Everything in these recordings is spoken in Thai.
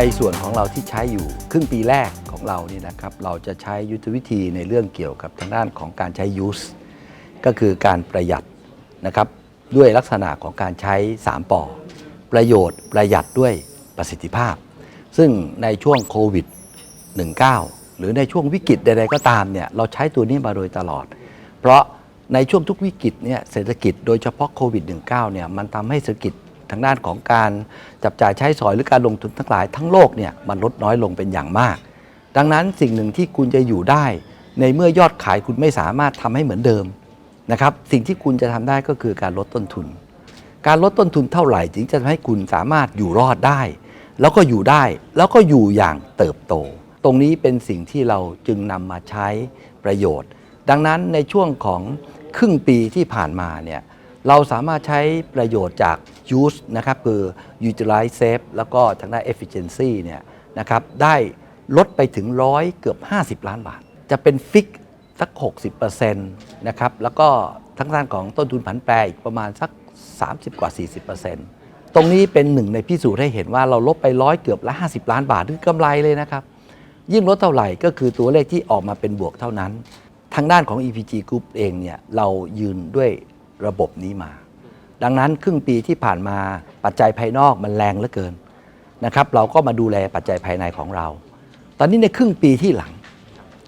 ในส่วนของเราที่ใช้อยู่ครึ่งปีแรกของเรานี่นะครับเราจะใช้ยุทธวิธีในเรื่องเกี่ยวกับทางด้านของการใช้ use ก็คือการประหยัดนะครับด้วยลักษณะของการใช้ 3ปอประโยชน์ประหยัดด้วยประสิทธิภาพ ซึ่งในช่วงโควิด 19 หรือในช่วงวิกฤตใดๆก็ตามเนี่ยเราใช้ตัวนี้มาโดยตลอด เพราะในช่วงทุกวิกฤตเนี่ยเศรษฐกิจโดยเฉพาะโควิด -19 เนี่ยมันทำให้เศรษฐกิจ ทางด้านของการจับจ่ายใช้สอยหรือการลงทุนทั้งหลายทั้งโลกเนี่ยมันลดน้อยลงเป็นอย่างมาก ดังนั้นสิ่งหนึ่งที่คุณจะอยู่ได้ ในเมื่อยอดขายคุณไม่สามารถทำให้เหมือนเดิมนะครับสิ่งที่คุณจะทำได้ก็คือการลดต้นทุน การลดต้นทุนเท่าไหร่ถึงจะทำให้คุณสามารถอยู่รอดได้ แล้วก็อยู่ได้แล้วก็อยู่อย่างเติบโต ตรงนี้เป็นสิ่งที่เราจึงนำมาใช้ประโยชน์ ดังนั้นในช่วงของครึ่งปีที่ผ่านมาเนี่ย เราสามารถใช้ประโยชน์จาก use นะครับคือ utilize save แล้วก็ทางด้าน efficiency เนี่ยนะครับได้ลดไปถึงร้อยเกือบ 50 ล้านบาท จะเป็นฟิกสัก 60%นะครับแล้วก็ทั้งด้านของต้นทุนผันแปรอีกประมาณสัก 30 กว่า 40%ตรงนี้เป็นหนึ่งในพิสูจน์ให้เห็นว่าเราลดไปร้อยเกือบละ 50 ล้านบาทคือกำไรเลยนะครับ ยิ่งลดเท่าไหร่ก็คือตัวเลขที่ออกมาเป็นบวกเท่านั้น ทางด้านของ EPG Group เองเนี่ยเรายืนด้วย ระบบนี้มา ดังนั้นครึ่งปีที่ผ่านมาปัจจัยภายนอกมันแรงเหลือเกินนะครับเราก็มาดูแลปัจจัยภายในของเรา ตอนนี้ในครึ่งปีที่หลัง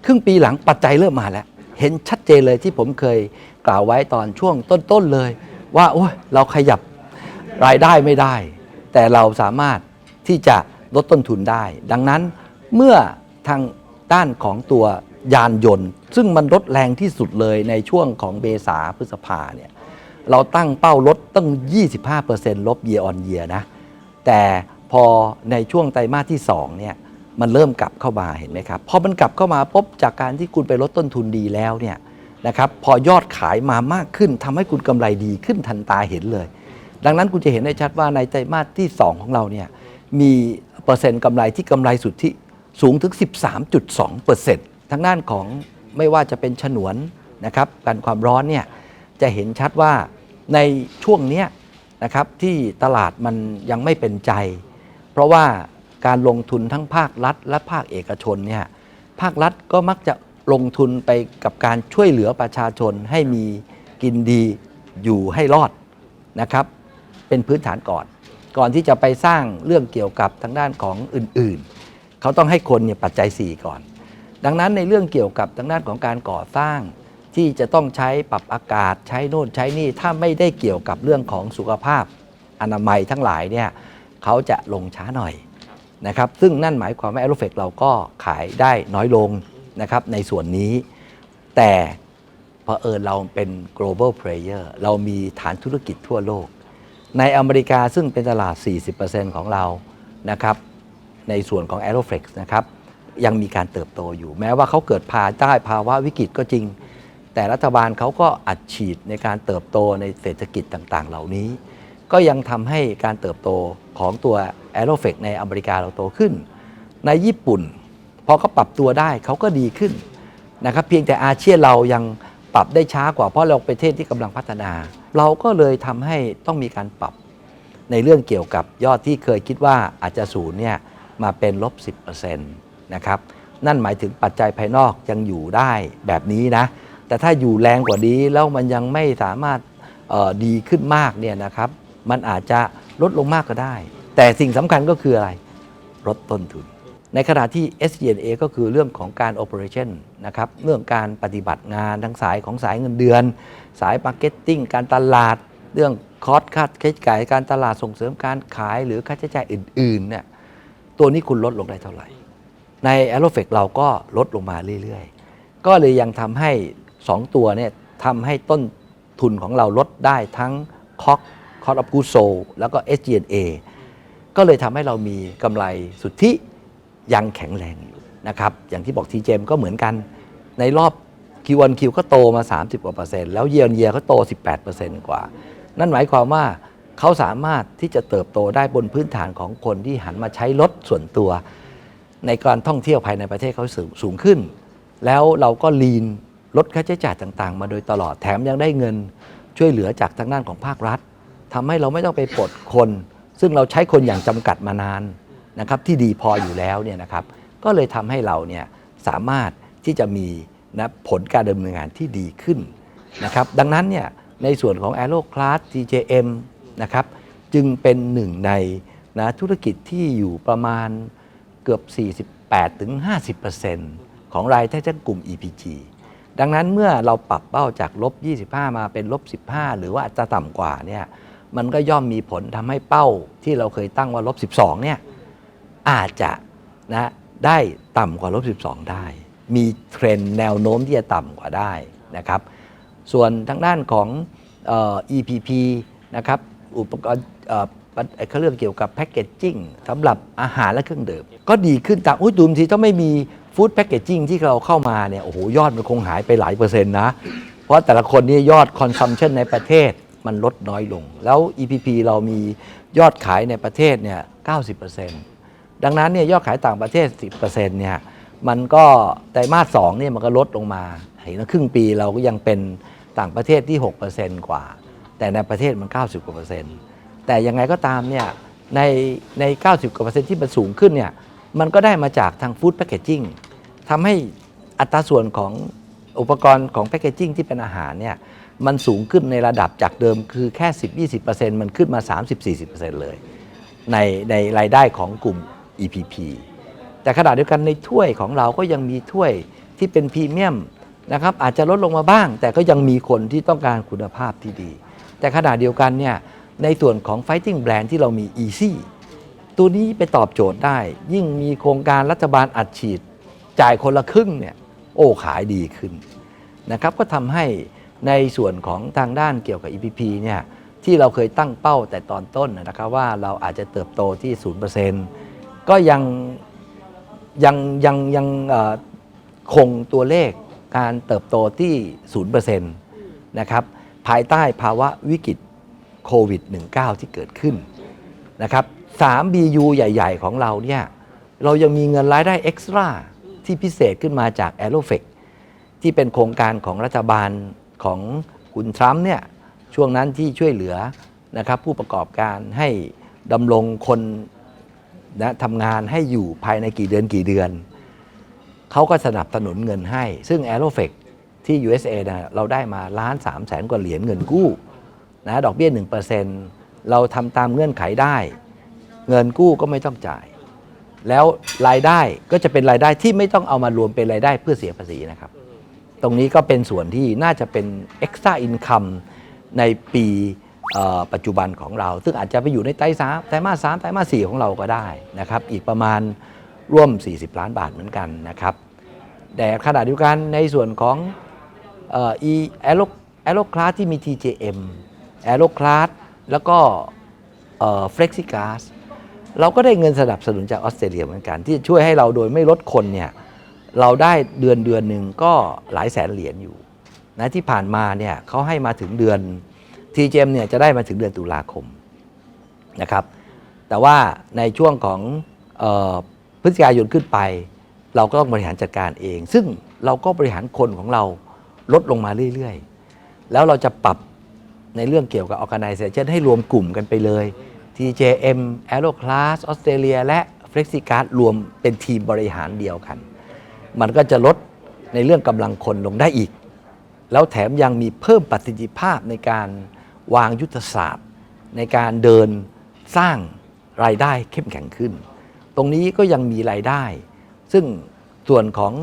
ครึ่งปีหลังปัจจัยเริ่มมาแล้ว เห็นชัดเจนเลยที่ผมเคยกล่าวไว้ตอนช่วงต้นๆเลย ว่าโอ้ยเราขยับรายได้ไม่ได้ แต่เราสามารถที่จะลดต้นทุนได้ ดังนั้นเมื่อทางด้านของตัวยานยนต์ ซึ่งมันลดแรงที่สุดเลยในช่วงของเบษาพฤษภาเนี่ย เราตั้งเป้าลดตั้ง 25%ลบ year on year นะ แต่พอในช่วงไตรมาสที่2เนี่ยมันเริ่มกลับเข้ามาเห็นไหมครับพอมันกลับเข้ามาปุ๊บจากการที่คุณไปลดต้นทุนดีแล้วเนี่ยนะครับพอยอดขายมามากขึ้นทำให้คุณกำไรดีขึ้นทันตาเห็นเลย ดังนั้นคุณจะเห็นได้ชัดว่าในไตรมาสที่ 2 ของเราเนี่ยมีเปอร์เซ็นต์กำไรที่กำไรสุทธิสูงถึง 13.2%ทั้งด้านของไม่ว่าจะเป็นฉนวนนะครับการความร้อนเนี่ยจะเห็นชัดว่า ในช่วงเนี้ยนะครับที่ตลาดมันยังไม่เป็นใจ เพราะว่าการลงทุนทั้งภาครัฐ และภาคเอกชนเนี่ยภาครัฐก็มักจะลงทุนไปกับการช่วยเหลือประชาชนให้มีกินดีอยู่ให้รอดนะครับ เป็นพื้นฐานก่อน ก่อนที่จะไปสร้างเรื่องเกี่ยวกับทางด้านของอื่นๆ เขาต้องให้คนเนี่ยปัจจัย 4 ก่อน ดังนั้นในเรื่องเกี่ยวกับทางด้านของการก่อสร้าง ที่จะต้องใช้ปรับอากาศใช้โน่นใช้นี่ถ้าไม่ได้เกี่ยวกับเรื่องของสุขภาพอนามัยทั้งหลายเนี่ยเขาจะลงช้าหน่อยนะครับซึ่งนั่นหมายความว่าแอโรเฟกเราก็ขายได้น้อยลงนะครับในส่วนนี้ แต่เผอิญเราเป็น global player เรามีฐานธุรกิจทั่วโลก ในอเมริกาซึ่งเป็นตลาด 40%ของเรานะครับในส่วนของ a e r o f l e x นะครับยังมีการเติบโตอยู่แม้ว่าเขาเกิดภาใต้ภาวะวิกฤตก็จริง แต่รัฐบาลเขาก็อัดฉีดในการเติบโตในเศรษฐกิจต่างๆ เหล่านี้ ก็ยังทำให้การเติบโตของตัว a e r o f l e x ในอเมริกาเราโตขึ้น ในญี่ปุ่น พอเขาปรับตัวได้เขาก็ดีขึ้นนะครับเพียงแต่อาเซียนเรายังปรับได้ช้ากว่าเพราะเราเป็นประเทศที่กำลังพัฒนา เราก็เลยทำให้ต้องมีการปรับในเรื่องเกี่ยวกับยอดที่เคยคิดว่าอาจจะศูนย์เนี่ยมาเป็นลบ 10%นะครับนั่นหมายถึงปัจจัยภายนอกยังอยู่ได้แบบนี้นะ แต่ถ้าอยู่แรงกว่านี้แล้วมันยังไม่สามารถดีขึ้นมากเนี่ยนะครับ มันอาจจะลดลงมากก็ได้ แต่สิ่งสำคัญก็คืออะไรลดต้นทุน ในขณะที่ SG&A ก็คือเรื่องของการ operation นะครับเรื่องการปฏิบัติงานทั้งสายของสายเงินเดือน สาย marketing การตลาด เรื่องคอสค่าใช้จ่ายการตลาดส่งเสริมการขายหรือค่าใช้จ่ายอื่นๆเนี่ยตัวนี้คุณลดลงได้เท่าไหร่ ใน a e r o f e c เราก็ลดลงมาเรื่อยๆ ก็เลยยังทำให้ 2 ตัวเนี่ยทำให้ต้นทุนของเราลดได้ทั้ง COC Cost of Goods Sold แล้วก็ SG&A ก็เลยทำให้เรามีกำไรสุทธิยังแข็งแรงอยู่นะครับ อย่างที่บอก TGM ก็เหมือนกัน ในรอบ Q1 Q ก็โตมา 30กว่าเปอร์เซ็นต์แล้วเยียร์เยียก็โต 18%กว่า นั่นหมายความว่าเขาสามารถที่จะเติบโตได้บนพื้นฐานของคนที่หันมาใช้รถส่วนตัว ในการท่องเที่ยวภายในประเทศเขาสูงขึ้น แล้วเราก็ลีน ลดค่าใช้จ่ายต่างๆ มาโดยตลอดแถมยังได้เงินช่วยเหลือจากทางด้านของภาครัฐทำให้เราไม่ต้องไปปลดคน ซึ่งเราใช้คนอย่างจำกัดมานานนะครับที่ดีพออยู่แล้วเนี่ยนะครับก็เลยทำให้เราเนี่ยสามารถที่จะมีนะผลการดำเนินงานที่ดีขึ้นนะครับดังนั้นเนี่ยในส่วนของ a e r o Class TJM นะครับจึงเป็นหนึ่งในนะธุรกิจที่อยู่ประมาณเกือบ 48ถึง50%ของรายได้ทั้งกลุ่ม EPG ดังนั้นเมื่อเราปรับเป้าจากลบ 25 มาเป็นลบ 15 หรือว่าจะต่ำกว่าเนี่ยมันก็ย่อมมีผลทำให้เป้าที่เราเคยตั้งว่าลบ 12 เนี่ยอาจจะนะได้ต่ำกว่าลบ 12 ได้ มีเทรนด์แนวโน้มที่จะต่ำกว่าได้นะครับ ส่วนทางด้านของออ EPP นะครับอุปกรณ์ เอ่อปัจเขาเรื่องเกี่ยวกับแพ c เกจจิ้งสำหรับอาหารและเครื่องดื่มก็ดีขึ้นแต่อุ้ยดูมทีถ้าไม่มีฟู้ดแพ c เกจจิ้งที่เราเข้ามาเนี่ยโอ้โหยอดมันคงหายไปหลายเปอร์เซ็นต์นะ เพราะแต่ละคนนี่ยอดคอนซัมชันในประเทศมันลดน้อยลง แล้ว EPP เรามียอดขายในประเทศเนี่ย90%ดังนั้นเนี่ยยอดขายต่างประเทศ 10%เนี่ยมันก็ไตรมาส2เนี่ยมันก็ลดลงมาเห็นว่าครึ่งปีเราก็ยังเป็นต่างประเทศที่ 6%กว่า แต่ในประเทศมัน 90กว่าเปอร์เซ็นต์ แต่ยังไงก็ตามเนี่ยในใน 90กว่าเปอร์เซ็นต์ที่มันสูงขึ้นเนี่ยมันก็ได้มาจากทางฟู้ดแพ c เกจจิ้งทำให้อัตราส่วนของอุปกรณ์ของแพ c เกจจิ้งที่เป็นอาหารเนี่ยมันสูงขึ้นในระดับจากเดิมคือแค่ 10-20%มันขึ้นมา 30-40%เลยในในรายได้ของกลุ่ม EPP แต่ขณะเดียวกันในถ้วยของเราก็ยังมีถ้วยที่เป็นพรีเมียมนะครับอาจจะลดลงมาบ้าง แต่ก็ยังมีคนที่ต้องการคุณภาพที่ดี แต่ขณะเดียวกันเนี่ย ในส่วนของ Fighting Brand ที่เรามี Easy ตัวนี้ไปตอบโจทย์ได้ ยิ่งมีโครงการรัฐบาลอัดฉีด จ่ายคนละครึ่งเนี่ยโอ้ขายดีขึ้นนะครับก็ทำให้ในส่วนของทางด้านเกี่ยวกับ EPP เนี่ยที่เราเคยตั้งเป้าแต่ตอนต้นนะครับว่าเราอาจจะเติบโตที่ 0%ก็ยังยังยังยังคงตัวเลขการเติบโตที่ 0%นะครับภายใต้ภาวะวิกฤต โควิด -19 ที่เกิดขึ้นนะครับ3 BU ใหญ่ ๆ ของเราเนี่ยเรายังมีเงินรายได้เอ็กซ์ตร้าที่พิเศษขึ้นมาจาก a e r o f e c ที่เป็นโครงการของรัฐบาลของคุณทรัมป์เนี่ยช่วงนั้นที่ช่วยเหลือนะครับผู้ประกอบการให้ดำรงคนนะทำงานให้อยู่ภายในกี่เดือนกี่เดือน เขาก็สนับสนุนเงินให้ ซึ่ง a e r o f e c ที่ USA นะเราได้มาล้าน3แสนกว่าเหรียญเงินกู้ นะดอกเบี้ย 1%เราทำตามเงื่อนไขได้ เงินกู้ก็ไม่ต้องจ่าย แล้วรายได้ก็จะเป็นรายได้ที่ไม่ต้องเอามารวมเป็นรายได้เพื่อเสียภาษีนะครับ ตรงนี้ก็เป็นส่วนที่น่าจะเป็น extra income ในปีปัจจุบันของเรา ซึ่งอาจจะไปอยู่ในไตรสามไตรมาสสามไตรมาสสี่ของเราก็ได้นะครับ อีกประมาณร่วม 40 ล้านบาทเหมือนกันนะครับ แต่ขณะเดียวกันในส่วนของเอ่อ e a e r o a e r o class ที่มี TJM a e r o class แล้วก็เอ่อ Flexigas เราก็ได้เงินสนับสนุนจากออสเตรเลียเหมือนกัน ที่ช่วยให้เราโดยไม่ลดคนเนี่ยเราได้เดือนเดือนหนึ่งก็หลายแสนเหรียญอยู่นะที่ผ่านมาเนี่ยเขาให้มาถึงเดือน TGM เนี่ยจะได้มาถึงเดือนตุลาคมนะครับ แต่ว่าในช่วงของออพฤศจิกายนขึ้นไป เราก็ต้องบริหารจัดการเอง ซึ่งเราก็บริหารคนของเราลดลงมาเรื่อยๆ แล้วเราจะปรับ ในเรื่องเกี่ยวกับ organization ให้รวมกลุ่มกันไปเลย TJM Aero Class ออสเตรเลียและ Flexicard รวมเป็นทีมบริหารเดียวกัน มันก็จะลดในเรื่องกำลังคนลงได้อีก แล้วแถมยังมีเพิ่มประสิทธิภาพในการวางยุทธศาสตร์ ในการเดินสร้างรายได้เข้มแข็งขึ้น ตรงนี้ก็ยังมีรายได้ ซึ่งส่วนของ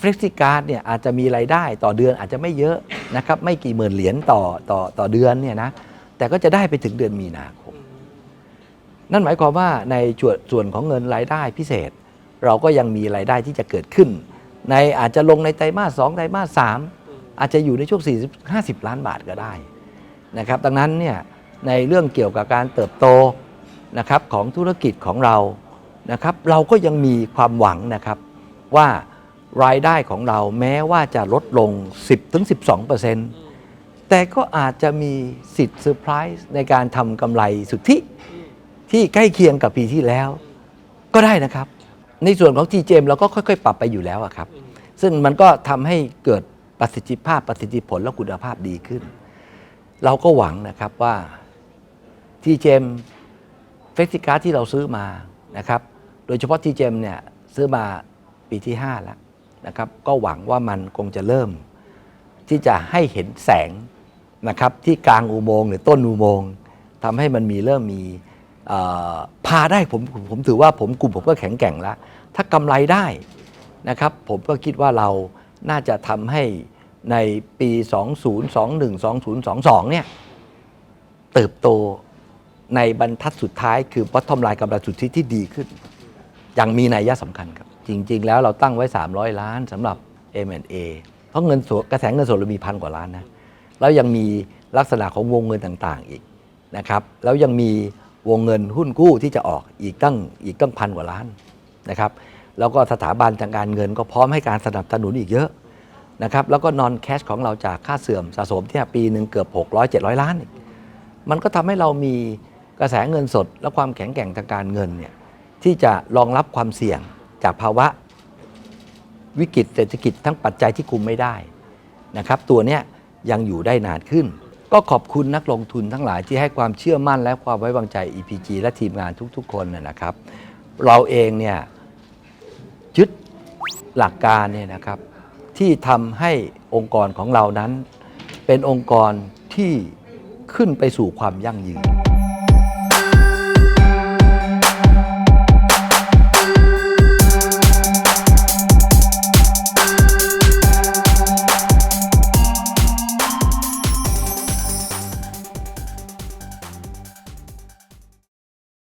ฟล็กซิการ์ดเนี่ยอาจจะมีรายได้ต่อเดือนอาจจะไม่เยอะนะครับไม่กี่หมื่นเหรียญต่อต่อต่อเดือนเนี่ยนะแต่ก็จะได้ไปถึงเดือนมีนาคม นั่นหมายความว่าในส่วนส่วนของเงินรายได้พิเศษ เราก็ยังมีรายได้ที่จะเกิดขึ้น ในอาจจะลงในไตรมาสสองไตรมาสสามอาจจะอยู่ในช่วง 40 50 ล้านบาทก็ได้นะครับดังนั้นเนี่ยในเรื่องเกี่ยวกับการเติบโตนะครับของธุรกิจของเรานะครับเราก็ยังมีความหวังนะครับว่า รายได้ของเราแม้ว่าจะลดลง 10-12%แต่ก็อาจจะมีสิทธิ์เซอร์ไพรส์ในการทำกำไรสุทธิที่ใกล้เคียงกับปีที่แล้ว ก็ได้นะครับ ในส่วนของ TGM เราก็ค่อย ๆ ปรับไปอยู่แล้วครับ ซึ่งมันก็ทำให้เกิดประสิทธิภาพประสิทธิผลและคุณภาพดีขึ้น เราก็หวังนะครับว่า TGM เฟสติการ์ที่เราซื้อมานะครับ โดยเฉพาะที่เจมเนี่ยซื้อมาปีที่ 5 แล้ว นะครับก็หวังว่ามันคงจะเริ่ม ที่จะให้เห็นแสงนะครับที่กลางอุโมงค์หรือต้นอุโมงค์ทำให้มันมีเริ่มมีพาได้ผมผมผมถือว่าผมกลุ่มผมก็แข็งแกร่งแล้ว ถ้ากำไรได้นะครับ ผมก็คิดว่าเราน่าจะทำให้ในปี 2021 2022 เนี่ย เติบโตในบรรทัดสุดท้ายคือ bottom line กำไรสุทธิที่ดีขึ้น อย่างมีนัยยะสำคัญครับ จริง ๆ แล้วเราตั้งไว้ 300 ล้านสำหรับ M&A เพราะเงินสดกระแสเงินสดเรามีพันกว่าล้านนะแล้วยังมีลักษณะของวงเงินต่างๆอีกนะครับแล้วยังมีวงเงินหุ้นกู้ที่จะออกอีกตั้งอีกตั้งพันกว่าล้านนะครับแล้วก็สถาบันทางการเงินก็พร้อมให้การสนับสนุนอีกเยอะนะครับแล้วก็นอนแคชของเราจากค่าเสื่อมสะสมที่ปีหนึ่งเกือบ 600 700 ล้านอีกมันก็ทำให้เรามีกระแสเงินสดและความแข็งแกร่งทางการเงินเนี่ยที่จะรองรับความเสี่ยง จากภาวะวิกฤตเศรษฐกิจทั้งปัจจัยที่คุมไม่ได้นะครับ ตัวเนี้ยยังอยู่ได้นานขึ้น ก็ขอบคุณนักลงทุนทั้งหลายที่ให้ความเชื่อมั่นและความไว้วางใจ EPG และทีมงานทุก ๆ คนนะนะครับ เราเองเนี่ยยึดหลักการเนี่ยนะครับที่ทำให้องค์กรของเรานั้น เป็นองค์กรที่ขึ้นไปสู่ความยั่งยืน